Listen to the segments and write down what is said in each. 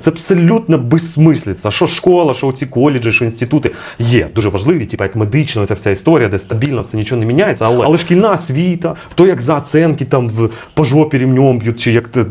Це абсолютно безсмислиця. Що школа, що ці коледжі, що інститути є дуже важливі, типу як медична ця вся історія, де стабільно все нічого не міняється. Але, але шкільна освіта, то як за оценки там в по жопі б'ють, чи як ти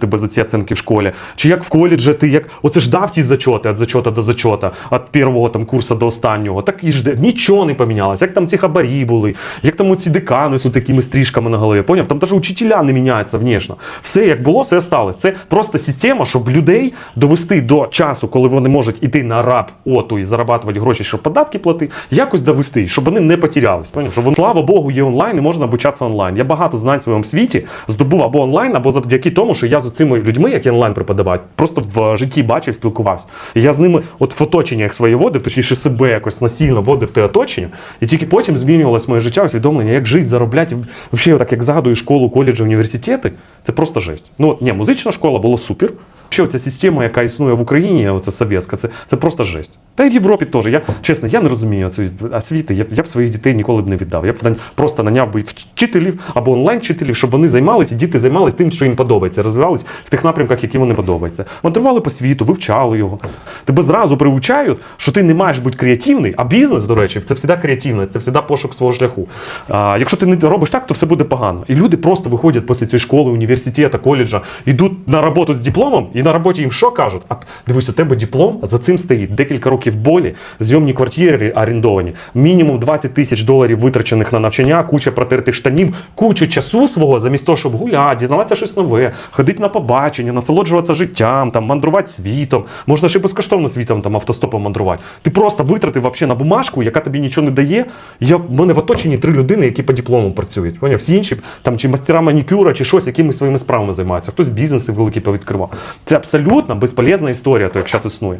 тебе за ці оценки в школі, чи як в коледжі ти як оце ж дав ті зачоти від зачота до зачота, від першого там курсу до останнього. Так і ж нічого не помінялося. Як там ці хабарі були, як там ці декани з такими стрижками на голові. Поняв? Там навіть учителя не міняються внешне. Все як було, все осталось. Це просто система, щоб людей довести до часу, коли вони можуть іти на раб оту і зарабатувати гроші, щоб податки платити, якось довести, щоб вони не потерялись. Щоб вони, слава Богу, є онлайн і можна обучатися онлайн. Я багато знань в своєму світі здобув або онлайн, або завдяки тому, що я з цими людьми, які онлайн преподавають, просто в житті бачив, спілкувався. І я з ними от в оточення як своє водив, точніше себе якось насильно водив те оточення, і тільки потім змінювалось моє життя, усвідомлення, як жити, заробляти. Взагалі, так як згадую школу, коледжі, університети, це просто жесть. Ну, ні, музична школа була супер. Взагалі, ця система, яка існує в Україні, оця совєтська, це, це просто жесть. Та й в Європі теж. Я чесно, я не розумію освіти. Я, я б своїх дітей ніколи б не віддав. Я б просто наняв би вчителів або онлайн-вчителів, щоб вони займалися, діти займалися тим, що їм подобається, розвивались в тих напрямках, які вони подобаються. Мандрували по світу, вивчали його. Тебе зразу приучають, що ти не маєш бути креативний, а бізнес, до речі, це завжди креативність, це завжди пошук свого шляху. А, якщо ти не робиш так, то все буде погано. І люди просто виходять після цієї школи, університету, коледжа, йдуть на роботу з дипломом, і на роботі їм що кажуть? А дивись, у тебе диплом, за цим стоїть декілька років болі, зйомні квартири орендовані, мінімум 20 тисяч доларів витрачених на навчання, куча протертих штанів, куча часу свого, замість того, щоб гуляти, дізнаватися щось нове, ходити на побачення, насолоджуватися життям, там, мандрувати світом. Можна ще безкоштовно світом там, автостопом мандрувати. Ти просто витратив вообще на бумажку, яка тобі нічого не дає. Я, в мене в оточенні три людини, які по диплому працюють. Поняв? Всі інші там чи мастера манікюра, чи щось, якимись своїми справами займаються. Хтось бізнеси великі повідкривав. Це абсолютно безполезна історія, то як зараз існує.